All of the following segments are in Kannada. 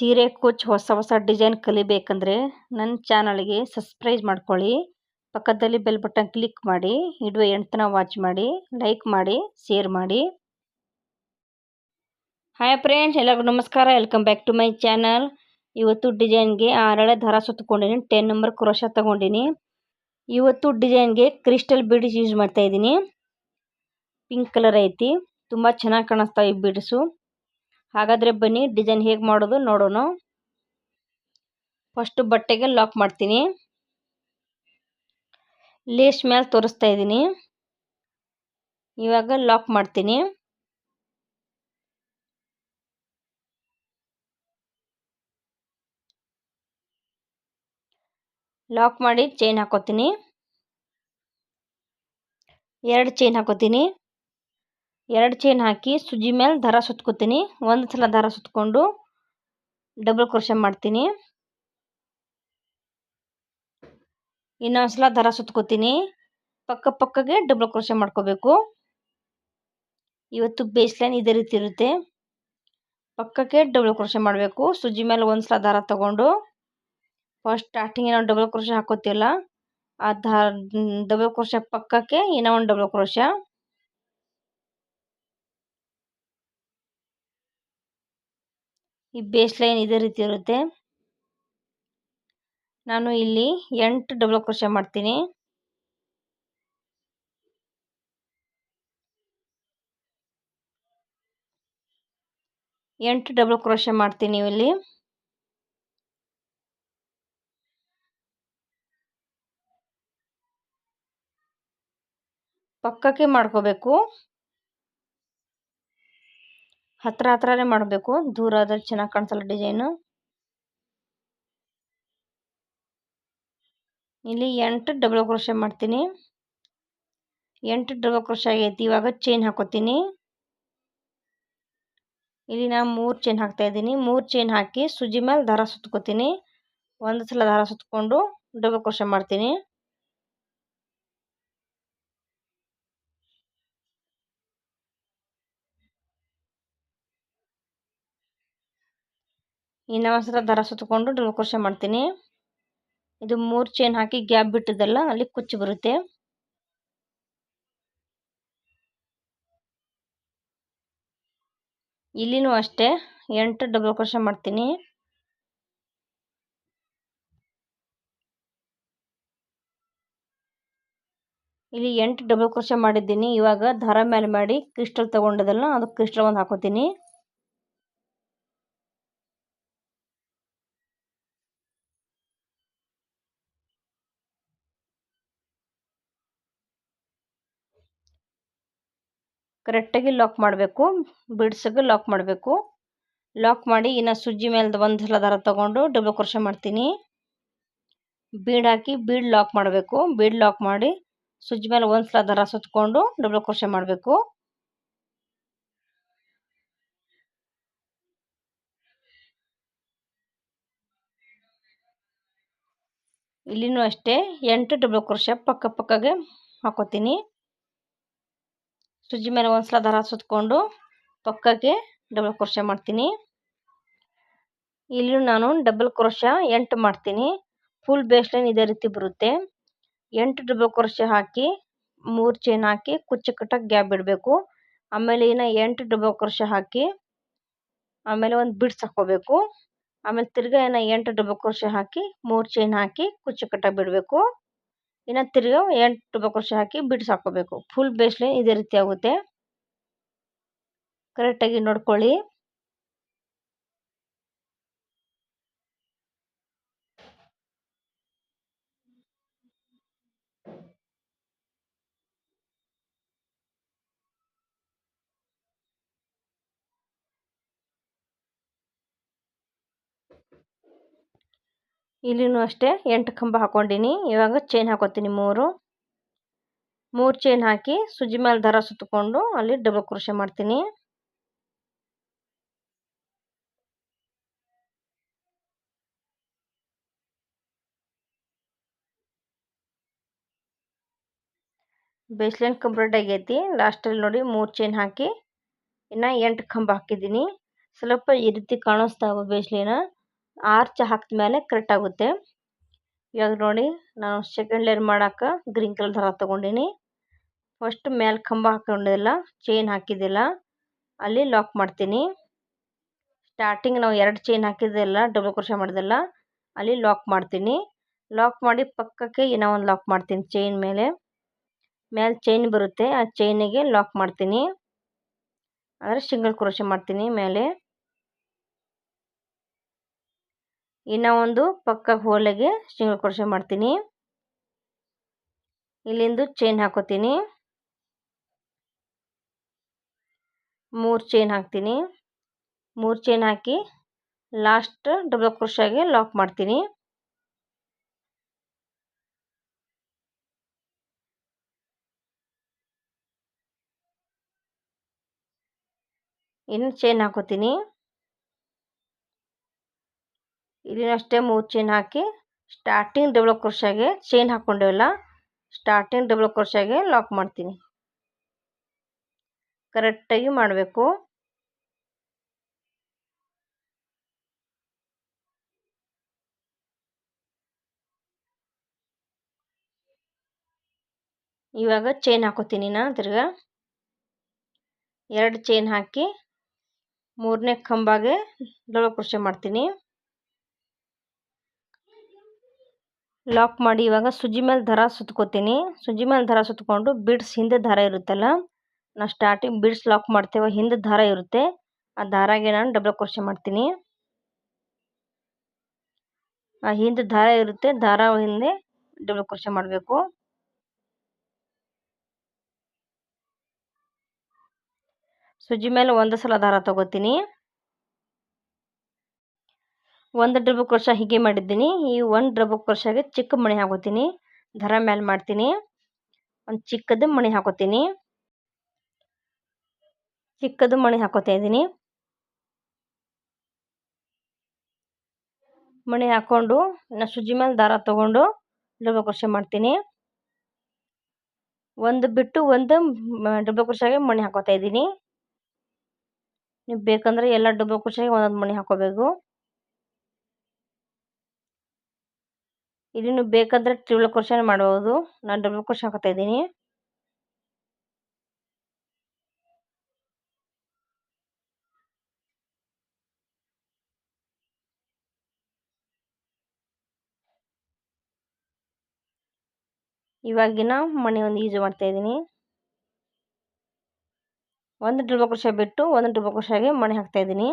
ಸೀರೆ ಕುಚ್ ಹೊಸ ಹೊಸ ಡಿಸೈನ್ ಕಲಿಬೇಕಂದ್ರೆ ನನ್ನ ಚಾನಲ್ಗೆ ಸಬ್ಸ್ಕ್ರೈಬ್ ಮಾಡ್ಕೊಳ್ಳಿ. ಪಕ್ಕದಲ್ಲಿ ಬೆಲ್ ಬಟನ್ ಕ್ಲಿಕ್ ಮಾಡಿ, ಇಡುವ ಎಂಟನ ವಾಚ್ ಮಾಡಿ, ಲೈಕ್ ಮಾಡಿ, ಶೇರ್ ಮಾಡಿ. ಹಾಯ್ ಫ್ರೆಂಡ್ಸ್, ಎಲ್ಲರಿಗೂ ನಮಸ್ಕಾರ. Welcome back to my channel. ಇವತ್ತು ಡಿಸೈನ್ಗೆ ಆರಳೆ ದಾರ ಸುತ್ತಕೊಂಡಿನಿ ಟೆನ್ ನಂಬರ್ ಕ್ರೋಶ ತಗೊಂಡಿನಿ. ಇವತ್ತು ಡಿಸೈನ್ಗೆ ಕ್ರಿಸ್ಟಲ್ ಬೀಡ್ಸ್ ಯೂಸ್ ಮಾಡ್ತಾ ಇದ್ದೀನಿ. ಪಿಂಕ್ ಕಲರ್ ಐತಿ, ತುಂಬ ಚೆನ್ನಾಗಿ ಕಾಣಿಸ್ತಾವೆ ಈ ಬೀಡ್ಸು. ಹಾಗಾದರೆ ಬನ್ನಿ ಡಿಸೈನ್ ಹೇಗೆ ಮಾಡೋದು ನೋಡೋಣ. ಫಸ್ಟ್ ಬಟ್ಟೆಗೆ ಲಾಕ್ ಮಾಡ್ತೀನಿ. ಲೇಸ್ ಮೇಲೆ ತೋರಿಸ್ತಾ ಇದ್ದೀನಿ. ಇವಾಗ ಲಾಕ್ ಮಾಡ್ತೀನಿ. ಲಾಕ್ ಮಾಡಿ ಚೈನ್ ಹಾಕೋತೀನಿ. ಎರಡು ಚೈನ್ ಹಾಕೋತೀನಿ. ಎರಡು ಚೈನ್ ಹಾಕಿ ಸುಜಿ ಮೇಲೆ ದಾರ ಸುತ್ಕೋತೀನಿ. ಒಂದು ಸಲ ದಾರ ಸುತ್ಕೊಂಡು ಡಬಲ್ ಕ್ರೋಶ ಮಾಡ್ತೀನಿ. ಇನ್ನೊಂದು ಸಲ ದಾರ ಸುತ್ಕೋತೀನಿ. ಪಕ್ಕ ಪಕ್ಕಗೆ ಡಬಲ್ ಕ್ರೋಶ ಮಾಡ್ಕೋಬೇಕು. ಇವತ್ತು ಬೇಸ್ ಲೈನ್ ಇದೇ ರೀತಿ ಇರುತ್ತೆ. ಪಕ್ಕಕ್ಕೆ ಡಬಲ್ ಕ್ರೋಶ ಮಾಡಬೇಕು. ಸುಜಿ ಮೇಲೆ ಒಂದು ಸಲ ದಾರ ತಗೊಂಡು ಫಸ್ಟ್ ಸ್ಟಾರ್ಟಿಂಗ್ ಏನೋ ಡಬಲ್ ಕ್ರೋಶ ಹಾಕೋತಿಲ್ಲ ಆ ದಾರ ಡಬಲ್ ಕ್ರೋಶ ಪಕ್ಕಕ್ಕೆ ಇನ್ನೂ ಒಂದು ಡಬಲ್ ಕ್ರೋಶ ಈ ಬೇಸ್ ಲೈನ್ ಇದೇ ರೀತಿ ಇರುತ್ತೆ. ನಾನು ಇಲ್ಲಿ ಎಂಟು ಡಬಲ್ ಕ್ರೋಶ ಮಾಡ್ತೀನಿ. ಎಂಟು ಡಬಲ್ ಕ್ರೋಶ ಮಾಡ್ತೀನಿ ಇಲ್ಲಿ. ಪಕ್ಕಕ್ಕೆ ಮಾಡ್ಕೋಬೇಕು. ಹತ್ರ ಹತ್ರನೇ ಮಾಡಬೇಕು. ದೂರ ಆದ್ರೆ ಚೆನ್ನಾಗಿ ಕಾಣಿಸಲ್ಲ ಡಿಸೈನು. ಇಲ್ಲಿ ಎಂಟು ಡಬಲ್ ಕ್ರೋಶ ಮಾಡ್ತೀನಿ. ಎಂಟು ಡಬಲ್ ಕ್ರೋಶ ಆಗೈತಿ. ಇವಾಗ ಚೈನ್ ಹಾಕೋತೀನಿ. ಇಲ್ಲಿ ನಾನು ಮೂರು ಚೈನ್ ಹಾಕ್ತಾ ಇದ್ದೀನಿ. ಮೂರು ಚೈನ್ ಹಾಕಿ ಸುಜಿ ಮೇಲೆ ದಾರ ಸುತ್ಕೋತೀನಿ. ಒಂದು ಸಲ ದಾರ ಸುತ್ಕೊಂಡು ಡಬಲ್ ಕ್ರೋಶ ಮಾಡ್ತೀನಿ. ಇನ್ನು ಒಂದು ಸಲ ದಾರ ಸುತ್ಕೊಂಡು ಡಬಲ್ ಕ್ರೋಶ ಮಾಡ್ತೀನಿ. ಇದು ಮೂರು ಚೈನ್ ಹಾಕಿ ಗ್ಯಾಪ್ ಬಿಟ್ಟಿದ್ದಲ್ಲ, ಅಲ್ಲಿ ಕುಚ್ಚು ಬರುತ್ತೆ. ಇಲ್ಲಿನೂ ಅಷ್ಟೇ, ಎಂಟು ಡಬಲ್ ಕ್ರೋಶ ಮಾಡ್ತೀನಿ. ಇಲ್ಲಿ ಎಂಟು ಡಬಲ್ ಕ್ರೋಶ ಮಾಡಿದ್ದೀನಿ, ಇವಾಗ ದಾರ ಮೇಲೆ ಮಾಡಿ ಕ್ರಿಸ್ಟಲ್ ತೊಗೊಂಡಿದ್ದಲ್ಲ, ಅದು ಕ್ರಿಸ್ಟಲ್ ಒಂದು ಹಾಕೋತೀನಿ. ಕರೆಕ್ಟಾಗಿ ಲಾಕ್ ಮಾಡಬೇಕು. ಬಿಡ್ಸಿಗೆ ಲಾಕ್ ಮಾಡಬೇಕು. ಲಾಕ್ ಮಾಡಿ ಇನ್ನು ಸುಜ್ಜಿ ಮೇಲೆ ಒಂದು ಸಲ ದರ ತೊಗೊಂಡು ಡಬಲ್ ಕ್ರೋಶ ಮಾಡ್ತೀನಿ. ಬೀಡ್ ಹಾಕಿ ಬೀಡ್ ಲಾಕ್ ಮಾಡಬೇಕು. ಬೀಡ್ ಲಾಕ್ ಮಾಡಿ ಸುಜ್ಜಿ ಮೇಲೆ ಒಂದು ಸಲ ದರ ಸುತ್ಕೊಂಡು ಡಬಲ್ ಕ್ರೋಶ ಮಾಡಬೇಕು. ಇಲ್ಲಿನೂ ಅಷ್ಟೇ ಎಂಟು ಡಬಲ್ ಕ್ರೋಶ ಪಕ್ಕ ಪಕ್ಕಗೆ ಹಾಕೋತೀನಿ. ಸುಜ್ಜಿ ಮೇಲೆ ಒಂದ್ಸಲ ಸಲ ಸುತ್ತಕೊಂಡು ಪಕ್ಕಕ್ಕೆ ಡಬಲ್ ಕ್ರೋಶ ಮಾಡ್ತೀನಿ. ಇಲ್ಲಿ ನಾನು ಡಬಲ್ ಕ್ರೋಶ ಎಂಟು ಮಾಡ್ತೀನಿ. ಫುಲ್ ಬೇಸ್ ಲೈನ್ ಇದೇ ರೀತಿ ಬರುತ್ತೆ. ಎಂಟು ಡಬಲ್ ಕ್ರೋಶ ಹಾಕಿ ಮೂರು ಚೈನ್ ಹಾಕಿ ಕುಚ್ಚು ಕಟ್ಟಕ್ಕೆ ಗ್ಯಾಪ್ ಬಿಡಬೇಕು ಆಮೇಲೆ ಇನ್ನು ಎಂಟು ಡಬಲ್ ಕ್ರೋಶ ಹಾಕಿ ಆಮೇಲೆ ಒಂದು ಬಿಡ್ಸ್ ಹಾಕೋಬೇಕು ಆಮೇಲೆ ತಿರ್ಗಾ ಇನ್ನು ಎಂಟು ಡಬಲ್ ಕ್ರೋಶ ಹಾಕಿ ಮೂರು ಚೈನ್ ಹಾಕಿ ಕುಚ್ಚು ಕಟ್ಟಕ್ಕೆ ಬಿಡಬೇಕು. ಇನ್ನು ತಿರ್ಗ ಎಂಟು ಡಬಲ್ ಕ್ರೋಶ ಹಾಕಿ ಬಿಡ್ಸ್ ಹಾಕೋಬೇಕು ಫುಲ್ ಬೇಸ್ ಲೈನ್ ಇದೇ ರೀತಿ ಆಗುತ್ತೆ. ಕರೆಕ್ಟಾಗಿ ನೋಡ್ಕೊಳ್ಳಿ. ಇಲ್ಲಿನೂ ಅಷ್ಟೇ ಎಂಟು ಕಂಬ ಹಾಕೊಂಡಿನಿ. ಇವಾಗ ಚೈನ್ ಹಾಕೋತೀನಿ ಮೂರು. ಮೂರು ಚೈನ್ ಹಾಕಿ ಸುಜಿ ಮೇಲೆ ದಾರ ಸುತ್ತಕೊಂಡು ಅಲ್ಲಿ ಡಬಲ್ ಕ್ರೋಶ ಮಾಡ್ತೀನಿ. ಬೇಸ್ಲೈನ್ ಕಂಪ್ಲೀಟ್ ಆಗೈತಿ. ಲಾಸ್ಟಲ್ಲಿ ನೋಡಿ ಮೂರು ಚೈನ್ ಹಾಕಿ ಇನ್ನು ಎಂಟು ಕಂಬ ಹಾಕಿದ್ದೀನಿ. ಸ್ವಲ್ಪ ಈ ರೀತಿ ಕಾಣಿಸ್ತಾವೆ ಬೇಸ್ಲಿನ ಆರ್ಚ್ ಹಾಕಿದ ಮೇಲೆ ಕರೆಕ್ಟ್ ಆಗುತ್ತೆ. ಇವಾಗ ನೋಡಿ, ನಾನು ಸೆಕೆಂಡ್ ಲೇಯರ್ ಮಾಡೋಕೆ ಗ್ರೀನ್ ಕಲರ್ ಥರ ತೊಗೊಂಡಿನಿ. ಫಸ್ಟ್ ಮೇಲೆ ಕಂಬ ಹಾಕೊಂಡಿಲ್ಲ ಚೈನ್ ಹಾಕಿದ್ದಿಲ್ಲ. ಅಲ್ಲಿ ಲಾಕ್ ಮಾಡ್ತೀನಿ. ಸ್ಟಾರ್ಟಿಂಗ್ ನಾವು ಎರಡು ಚೈನ್ ಹಾಕಿದ್ದಿಲ್ಲ ಡಬಲ್ ಕ್ರೋಶ ಮಾಡಿದಿಲ್ಲ. ಅಲ್ಲಿ ಲಾಕ್ ಮಾಡ್ತೀನಿ. ಲಾಕ್ ಮಾಡಿ ಪಕ್ಕಕ್ಕೆ ಏನೋ ಒಂದು ಲಾಕ್ ಮಾಡ್ತೀನಿ ಚೈನ್ ಮೇಲೆ. ಮೇಲೆ ಚೈನ್ ಬರುತ್ತೆ, ಆ ಚೈನಿಗೆ ಲಾಕ್ ಮಾಡ್ತೀನಿ. ಅಂದರೆ ಸಿಂಗಲ್ ಕ್ರೋಶ ಮಾಡ್ತೀನಿ ಮೇಲೆ ಇನ್ನೂ ಒಂದು ಪಕ್ಕ ಹೋಲೆಗೆ ಸಿಂಗಲ್ ಕ್ರೋಶೆ ಮಾಡ್ತೀನಿ. ಇಲ್ಲಿಂದು ಚೈನ್ ಹಾಕೋತೀನಿ. ಮೂರು ಚೈನ್ ಹಾಕ್ತೀನಿ. ಮೂರು ಚೈನ್ ಹಾಕಿ ಲಾಸ್ಟ್ ಡಬಲ್ ಕ್ರೋಶಾಗೆ ಲಾಕ್ ಮಾಡ್ತೀನಿ. ಇನ್ನು ಚೈನ್ ಹಾಕೋತೀನಿ. ಇಲ್ಲಿ ಅಷ್ಟೇ ಮೂರು ಚೈನ್ ಹಾಕಿ ಸ್ಟಾರ್ಟಿಂಗ್ ಡಬಲ್ ಕ್ರೋಶಾಗೆ ಚೈನ್ ಹಾಕ್ಕೊಂಡೇವಲ್ಲ ಸ್ಟಾರ್ಟಿಂಗ್ ಡಬಲ್ ಕ್ರೋಶಾಗೆ ಲಾಕ್ ಮಾಡ್ತೀನಿ. ಕರೆಕ್ಟಾಗಿ ಮಾಡಬೇಕು. ಇವಾಗ ಚೈನ್ ಹಾಕೋತೀನಿ ನಾನು ತಿರ್ಗಾ. ಎರಡು ಚೈನ್ ಹಾಕಿ, ಮೂರನೇ ಕಂಬಾಗೆ ಡಬಲ್ ಕ್ರೋಶೆ ಮಾಡ್ತೀನಿ. ಲಾಕ್ ಮಾಡಿ ಇವಾಗ ಸುಜಿ ಮೇಲೆ ದಾರ ಸುತ್ಕೋತೀನಿ. ಸುಜಿ ಮೇಲೆ ದಾರ ಸುತ್ಕೊಂಡು ಬಿಡ್ಸ್ ಹಿಂದೆ ದಾರ ಇರುತ್ತಲ್ಲ? ನಾವು ಸ್ಟಾರ್ಟಿಂಗ್ ಬಿಡ್ಸ್ ಲಾಕ್ ಮಾಡ್ತೇವೆ, ಹಿಂದೆ ದಾರ ಇರುತ್ತೆ. ಆ ದಾರಾಗೆ ನಾನು ಡಬಲ್ ಕ್ರೋಶೆ ಮಾಡ್ತೀನಿ. ಆ ಹಿಂದೆ ದಾರ ಇರುತ್ತೆ, ದಾರ ಹಿಂದೆ ಡಬಲ್ ಕ್ರೋಶೆ ಮಾಡಬೇಕು. ಸುಜಿ ಮೇಲೆ ಒಂದು ಸಲ ದಾರ ತಗೋತೀನಿ. ಒಂದು ಡಬ್ಬ ಕ್ರೋಶ ಹೀಗೆ ಮಾಡಿದ್ದೀನಿ. ಈ ಒಂದು ಡಬ್ಬ ಕ್ರೋಶಾಗೆ ಚಿಕ್ಕ ಮಣಿ ಹಾಕೋತೀನಿ. ದರ ಮೇಲೆ ಮಾಡ್ತೀನಿ. ಒಂದು ಚಿಕ್ಕದ ಮಣಿ ಹಾಕೋತೀನಿ. ಚಿಕ್ಕದ ಮಣಿ ಹಾಕೋತಾ ಇದ್ದೀನಿ. ಮಣಿ ಹಾಕ್ಕೊಂಡು ನಾ ಸುಜಿ ಮೇಲೆ ದಾರ ತಗೊಂಡು ಡಬ್ಬ ಕ್ರೋಶ ಮಾಡ್ತೀನಿ. ಒಂದು ಬಿಟ್ಟು ಒಂದು ಡಬ್ಬ ಕ್ರೋಶಾಗೆ ಮಣಿ ಹಾಕೋತಾ ಇದ್ದೀನಿ. ನೀವು ಬೇಕಂದ್ರೆ ಎಲ್ಲ ಡಬ್ಬ ಕ್ರೋಶಾಗೆ ಒಂದೊಂದು ಮಣಿ ಹಾಕೋಬೇಕು. ನೀವು ಬೇಕಾದರೆ ಟ್ರಿಬಲ್ ಕ್ರೋಶನ್ ಮಾಡಬಹುದು ನಾನು ಡಬಲ್ ಕ್ರೋಶ ಹಾಕೋತಾ ಇದ್ದೀನಿ. ಇವಾಗಿನ ಮನೆ ಒಂದು ಯೂಸ್ ಮಾಡ್ತಾ ಇದ್ದೀನಿ. ಒಂದು ಡಬಲ್ ಕ್ರೋಶ ಬಿಟ್ಟು ಒಂದು ಡಬಲ್ ಕ್ರೋಶಾಗೆ ಮಣಿ ಹಾಕ್ತಾ ಇದ್ದೀನಿ.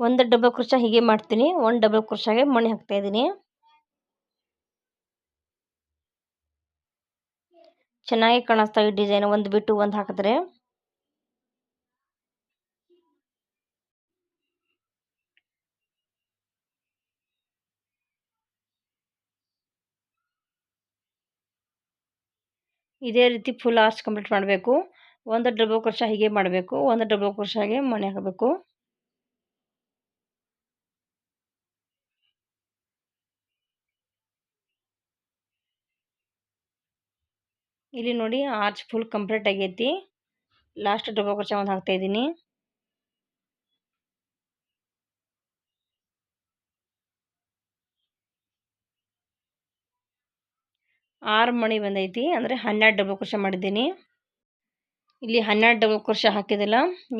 ಒಂದು ಡಬಲ್ ಕ್ರೋಶ ಹೀಗೆ ಮಾಡ್ತೀನಿ. ಒಂದು ಡಬಲ್ ಕ್ರೋಶಾಗೆ ಮಣಿ ಹಾಕ್ತಾ ಇದ್ದೀನಿ. ಚೆನ್ನಾಗಿ ಕಾಣಿಸ್ತಾ ಈ ಡಿಸೈನ್ ಒಂದು ಬಿಟ್ಟು ಒಂದು ಹಾಕಿದ್ರೆ. ಇದೇ ರೀತಿ ಫುಲ್ ಆರ್ಚ್ ಕಂಪ್ಲೀಟ್ ಮಾಡಬೇಕು. ಒಂದು ಡಬಲ್ ಕ್ರೋಶ ಹೀಗೆ ಮಾಡಬೇಕು. ಒಂದು ಡಬಲ್ ಕ್ರೋಶಾಗೆ ಮಣಿ ಹಾಕಬೇಕು. ಇಲ್ಲಿ ನೋಡಿ ಆರ್ಚ್ ಫುಲ್ ಕಂಪ್ಲೀಟ್ ಆಗೈತಿ. ಲಾಸ್ಟ್ ಡಬಲ್ ಕ್ರೋಶ ಒಂದು ಹಾಕ್ತಾ ಇದ್ದೀನಿ. ಆರು ಮಣಿ ಬಂದೈತಿ, ಅಂದರೆ ಹನ್ನೆರಡು ಡಬಲ್ ಕ್ರೋಶ ಮಾಡಿದ್ದೀನಿ. ಇಲ್ಲಿ ಹನ್ನೆರಡು ಡಬಲ್ ಕ್ರೋಶ ಹಾಕಿದಿಲ್ಲ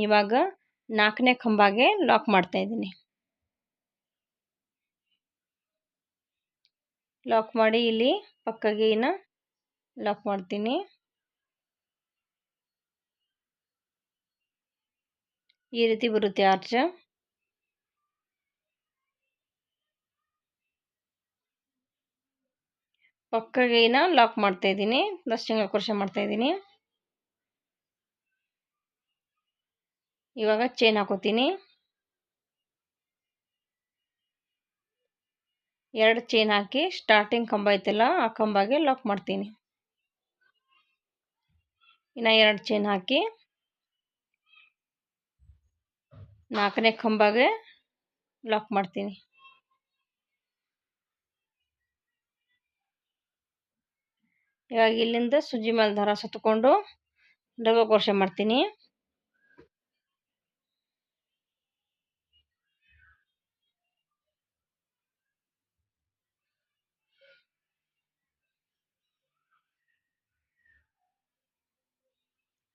ಇವಾಗ ನಾಲ್ಕನೇ ಕಂಬಾಗೆ ಲಾಕ್ ಮಾಡ್ತಾ ಇದ್ದೀನಿ. ಲಾಕ್ ಮಾಡಿ ಇಲ್ಲಿ ಪಕ್ಕಗೆ ಇನ್ನು ಲಾಕ್ ಮಾಡ್ತೀನಿ. ಈ ರೀತಿ ಬರುತ್ತೆ ಆರ್ಚ್ ಪಕ್ಕಗೆ ಇನ್ನು ಲಾಕ್ ಮಾಡ್ತಾ ಇದ್ದೀನಿ. ದಸ್ ಸಿಂಗಲ್ ಕ್ರೋಶ ಮಾಡ್ತಾ ಇದ್ದೀನಿ. ಇವಾಗ ಚೈನ್ ಹಾಕೋತೀನಿ. ಎರಡು ಚೈನ್ ಹಾಕಿ ಸ್ಟಾರ್ಟಿಂಗ್ ಕಂಬ ಐತಲ್ಲ, ಆ ಕಂಬಾಗೆ ಲಾಕ್ ಮಾಡ್ತೀನಿ. ಇನ್ನು ಎರಡು ಚೈನ್ ಹಾಕಿ ನಾಲ್ಕನೇ ಕಂಬಗೆ ಲಾಕ್ ಮಾಡ್ತೀನಿ. ಇವಾಗ ಇಲ್ಲಿಂದ ಸುಜಿ ಮೇಲೆ ದಾರ ಸುತ್ತಕೊಂಡು ಡಬಲ್ ಕ್ರೋಶೆ ಮಾಡ್ತೀನಿ.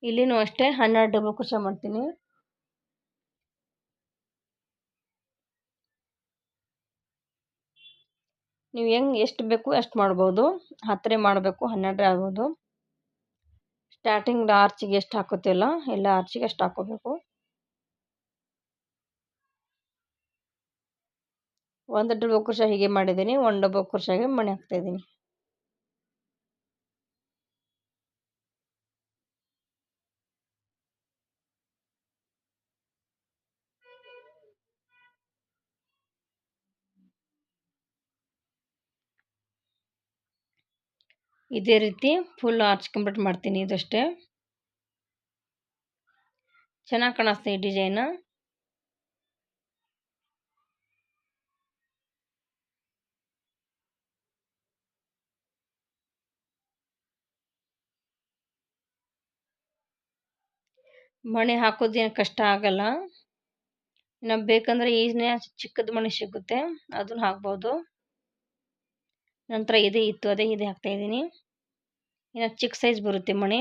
ಇಲ್ಲಿನೂ ಅಷ್ಟೇ ಹನ್ನೆರಡು ಡಬಲ್ ಕ್ರೋಶ ಮಾಡ್ತೀನಿ. ನೀವು ಹೆಂಗೆ ಎಷ್ಟು ಬೇಕು ಅಷ್ಟು ಮಾಡ್ಬೋದು. ಹತ್ತರೆ ಮಾಡಬೇಕು, ಹನ್ನೆರಡರೇ ಆಗ್ಬೋದು. ಸ್ಟಾರ್ಟಿಂಗ್ ಆರ್ಚಿಗೆ ಎಷ್ಟು ಹಾಕೋತಿಲ್ಲ ಎಲ್ಲ ಆರ್ಚಿಗೆ ಅಷ್ಟು ಹಾಕೋಬೇಕು. ಒಂದು ಡಬ್ಬ ಕುರ್ಷ ಹೀಗೆ ಮಾಡಿದ್ದೀನಿ, ಒಂದು ಡಬ್ಬ ಕುರ್ಷಾಗೆ ಮಣೆ ಹಾಕ್ತಾಯಿದ್ದೀನಿ ಇದೇ ರೀತಿ ಫುಲ್ ಆರ್ಚ್ ಕಂಪ್ಲೀಟ್ ಮಾಡ್ತೀನಿ ಇದಷ್ಟೇ. ಚೆನ್ನಾಗಿ ಕಾಣಿಸ್ತಾ ಈ ಡಿಸೈನ್ ಮಣಿ ಹಾಕೋದೇನು ಕಷ್ಟ ಆಗಲ್ಲ. ನಮ್ಗೆ ಬೇಕಂದ್ರೆ ಈಜನೇ ಚಿಕ್ಕದ ಮಣಿ ಸಿಗುತ್ತೆ, ಅದನ್ನು ಹಾಕ್ಬೋದು. ನಂತರ ಇದೇ, ಇತ್ತು, ಅದೇ, ಇದೆ ಹಾಕ್ತಾಯಿದ್ದೀನಿ ಇನ್ನು ಚಿಕ್ಕ ಸೈಜ್ ಬರುತ್ತೆ ಮಣಿ.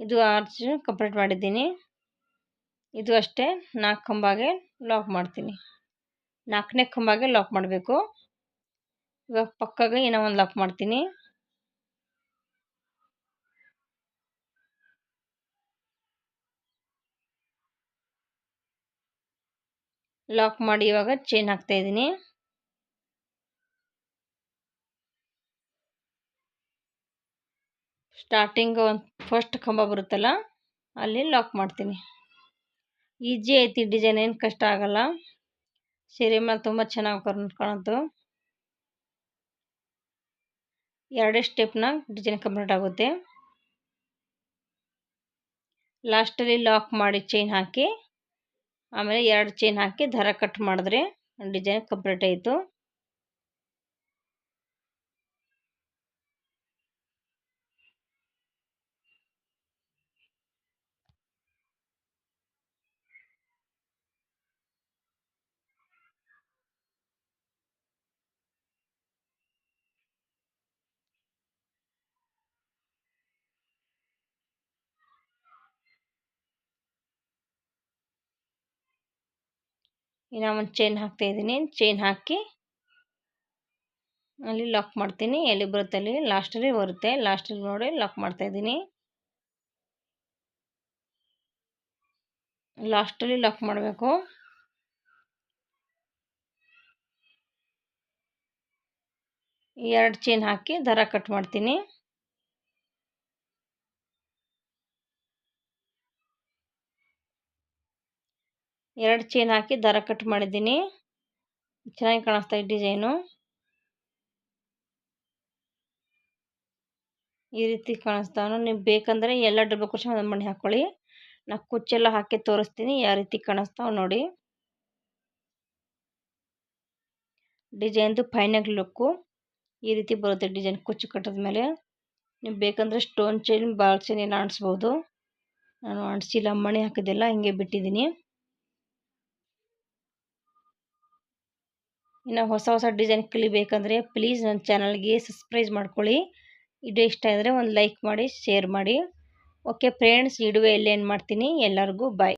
ಇದು ಆರ್ಚ್ ಕಂಪ್ಲೀಟ್ ಮಾಡಿದ್ದೀನಿ. ಇದು ಅಷ್ಟೇ, ನಾಲ್ಕು ಕಂಬಾಗೆ ಲಾಕ್ ಮಾಡ್ತೀನಿ. ನಾಲ್ಕನೇ ಕಂಬಾಗೆ ಲಾಕ್ ಮಾಡಬೇಕು. ಇವಾಗ ಪಕ್ಕಾಗೆ ಏನೋ ಒಂದು ಲಾಕ್ ಮಾಡ್ತೀನಿ. ಲಾಕ್ ಮಾಡಿ ಇವಾಗ ಚೈನ್ ಹಾಕ್ತಾಯಿದ್ದೀನಿ ಸ್ಟಾರ್ಟಿಂಗ್ ಒಂದು ಫಸ್ಟ್ ಕಂಬ ಬರುತ್ತಲ್ಲ, ಅಲ್ಲಿ ಲಾಕ್ ಮಾಡ್ತೀನಿ. ಈಜಿ ಐತಿ ಡಿಸೈನ್ ಏನು ಕಷ್ಟ ಆಗಲ್ಲ. ಸೀರೆ ಮೇಲೆ ತುಂಬ ಚೆನ್ನಾಗಿ ಕಾಣೋದು ಎರಡೇ ಸ್ಟೆಪ್ನಾಗ ಡಿಸೈನ್ ಕಂಪ್ಲೀಟ್ ಆಗುತ್ತೆ. ಲಾಸ್ಟಲ್ಲಿ ಲಾಕ್ ಮಾಡಿ ಚೈನ್ ಹಾಕಿ, ಆಮೇಲೆ ಎರಡು ಚೈನ್ ಹಾಕಿ ದಾರ ಕಟ್ ಮಾಡಿದ್ರೆ ಡಿಸೈನ್ ಕಂಪ್ಲೀಟ್ ಆಯಿತು. ಇನ್ನು ಒಂದು ಚೈನ್ ಹಾಕ್ತಾಯಿದ್ದೀನಿ ಚೈನ್ ಹಾಕಿ ಅಲ್ಲಿ ಲಾಕ್ ಮಾಡ್ತೀನಿ. ಎಲ್ಲಿ ಬರುತ್ತೆ ಅಲ್ಲಿ? ಲಾಸ್ಟಲ್ಲಿ ಬರುತ್ತೆ. ಲಾಸ್ಟಲ್ಲಿ ನೋಡಿ ಲಾಕ್ ಮಾಡ್ತಾಯಿದ್ದೀನಿ ಲಾಸ್ಟಲ್ಲಿ ಲಾಕ್ ಮಾಡಬೇಕು. ಎರಡು ಚೈನ್ ಹಾಕಿ ದಾರ ಕಟ್ ಮಾಡ್ತೀನಿ. ಎರಡು ಚೈನ್ ಹಾಕಿ ದಾರ ಕಟ್ ಮಾಡಿದ್ದೀನಿ. ಚೆನ್ನಾಗಿ ಕಾಣಿಸ್ತಾ ಇದೆ ಡಿಸೈನು. ಈ ರೀತಿ ಕಾಣಿಸ್ತಾನು ನೀವು ಬೇಕಂದರೆ ಎಲ್ಲ ಕುಚ್ಚ ಒಂದು ಮಣಿ ಹಾಕ್ಕೊಳ್ಳಿ ನಾ ಕುಚ್ಚೆಲ್ಲ ಹಾಕಿ ತೋರಿಸ್ತೀನಿ ಯಾವ ರೀತಿ ಕಾಣಿಸ್ತಾವೆ ನೋಡಿ. ಡಿಸೈನ್ದು ಫೈನಲ್ ಲುಕ್ಕು ಈ ರೀತಿ ಬರುತ್ತೆ ಡಿಸೈನ್ ಕುಚ್ಚು ಕಟ್ಟಿದ ಮೇಲೆ. ನೀವು ಬೇಕಂದರೆ ಸ್ಟೋನ್ ಚೈನ್ ಬಾಲ್ ಚೈನ್ ಎಲ್ಲ ಅಂಟಿಸ್ಬೋದು ನಾನು ಅಂಟಿಸಿಲ್ಲ ಮಣಿ ಹಾಕಿದ್ದೆಲ್ಲ, ಹಿಂಗೆ ಬಿಟ್ಟಿದ್ದೀನಿ. ಇನ್ನು ಹೊಸ ಹೊಸ ಡಿಸೈನ್ ಕಲಿಬೇಕಂದ್ರೆ ಪ್ಲೀಸ್ ನನ್ನ ಚಾನಲ್ಗೆ ಸಬ್ಸ್ಕ್ರೈಬ್ ಮಾಡ್ಕೊಳ್ಳಿ. ವಿಡಿಯೋ ಇಷ್ಟ ಆದರೆ ಒಂದು ಲೈಕ್ ಮಾಡಿ ಶೇರ್ ಮಾಡಿ. ಓಕೆ ಫ್ರೆಂಡ್ಸ್ ಇಡುವೆ ಎಲ್ಲೇನು ಮಾಡ್ತೀನಿ. ಎಲ್ಲರಿಗೂ ಬಾಯ್